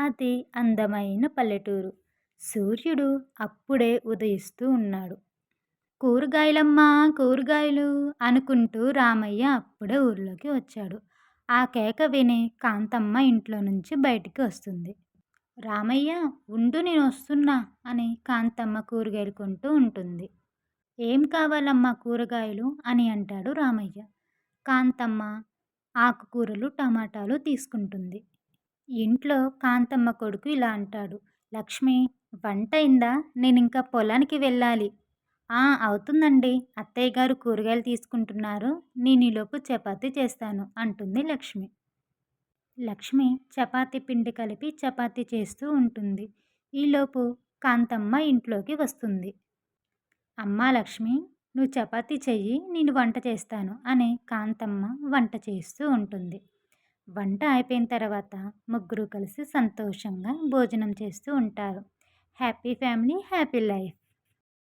అతి అందమైన పల్లెటూరు. సూర్యుడు అప్పుడే ఉదయిస్తూ ఉన్నాడు. కూరగాయలమ్మా కూరగాయలు అనుకుంటూ రామయ్య అప్పుడే ఊర్లోకి వచ్చాడు. ఆ కేక విని కాంతమ్మ ఇంట్లో నుంచి బయటికి వస్తుంది. రామయ్య ఉండు నేను వస్తున్నా అని కాంతమ్మ కూరగాయలు కొంటూ ఉంటుంది. ఏం కావాలమ్మా కూరగాయలు అని అంటాడు రామయ్య. కాంతమ్మ ఆకుకూరలు టమాటాలు తీసుకుంటుంది. ఇంట్లో కాంతమ్మ కొడుకు ఇలా అంటాడు లక్ష్మి వంట అయిందా? నేను ఇంకా పొలానికి వెళ్ళాలి. ఆ అవుతుందండి. అత్తయ్య గారు కూరగాయలు తీసుకుంటున్నారు. నేను ఈలోపు చపాతీ చేస్తాను అంటుంది లక్ష్మి. లక్ష్మి చపాతీ పిండి కలిపి చపాతీ చేస్తూ ఉంటుంది. ఈలోపు కాంతమ్మ ఇంట్లోకి వస్తుంది. అమ్మా లక్ష్మి నువ్వు చపాతీ చెయ్యి నేను వంట చేస్తాను అని కాంతమ్మ వంట చేస్తూ ఉంటుంది. వంట అయిపోయిన తర్వాత ముగ్గురు కలిసి సంతోషంగా భోజనం చేస్తూ ఉంటారు. Happy family happy life.